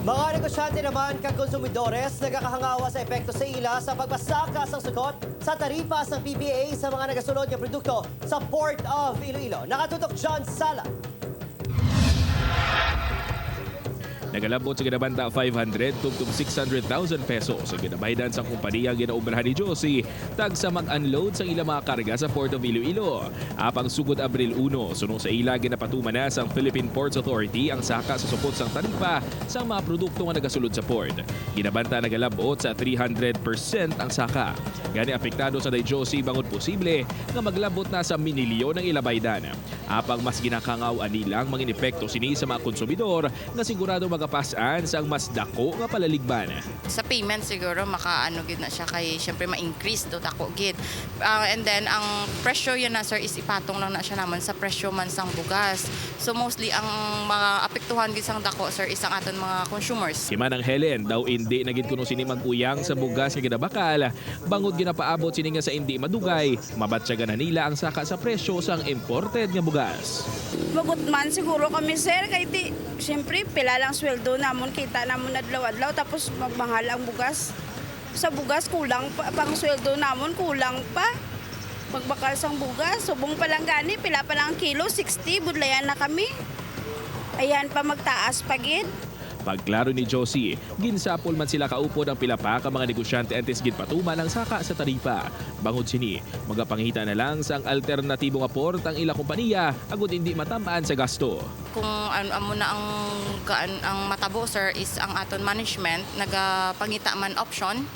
Mga negosyante naman kang konsumidores nagkakahangawa sa epekto sa ila sa pagbasaka sa sukot sa taripas ng PBA sa mga nagasunod ng produkto sa Port of Iloilo. Nakatutok John Sala. Nagalabot sa ginabanta 500 tugtong 600,000 pesos sa ginabaydan sa kumpanya ginaubrahan ni Josie tag sa mag-unload sa ilang mga karga sa Port of Iloilo. Apang sugod Abril 1, sunong sa ila ginapatuman na sa Philippine Ports Authority ang saka sa supot sang taripa sa mga produkto nga nagasulod sa port. Ginabanta nagalabot sa 300% ang saka. Gani apektado sa day Josie bangod posible nga maglabot na sa minilyon ng ilabaydan. Apang mas ginakangaw anilang mga epekto sini sa mga konsumidor nga sigurado magapasan sa mas dako nga palaligban. sa payment siguro makaano gid na siya kay syempre ma-increase do dako gid. Ah, and then ang presyo yun na sir is ipatong lang na siya naman sa presyo man sang bugas. So mostly ang mga apektuhan gid sang dako sir is ang aton mga consumers. Kima ng Helen daw hindi nagid kuno sini maguyang sa bugas nga ginabakal. Bangod ginapaabot sini nga sa hindi madugay, mabatsyagan na nila ang saka sa presyo sang imported nga bugas. Magot man siguro kami sir kay di syempre pila lang sweldo namon kita namon adlaw-adlaw tapos magmahal ang bugas. Sa bugas kulang pa pang sweldo namon kulang pa. Magbakal sang bugas, subong pa lang gani, pila pa lang ang kilo, 60, budlayan na kami. Ayan pa magtaas pagid. Pagklaro ni Josie, ginsapol man sila kaupod ang pila pa ka mga negosyante antes ginpatuman ang saka sa taripa. Bangod sini, magapangita na lang sang alternatibo nga port ang ila kompanya agud hindi matamaan sa gasto. Kung ano amo na ang gaan ang matabo sir is ang aton management nagapangita man option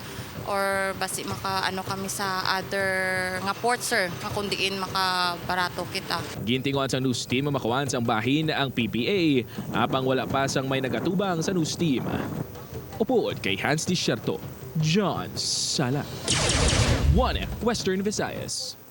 or basi maka ano kami sa other nga port sir nga kundiin makabarato kita. Gintinguan sa news team makawan sang bahin ang PPA, apang wala pa sang may nagatubang sa news team. Upood kay Hans Disherto, John Sala. 1 Western Visayas.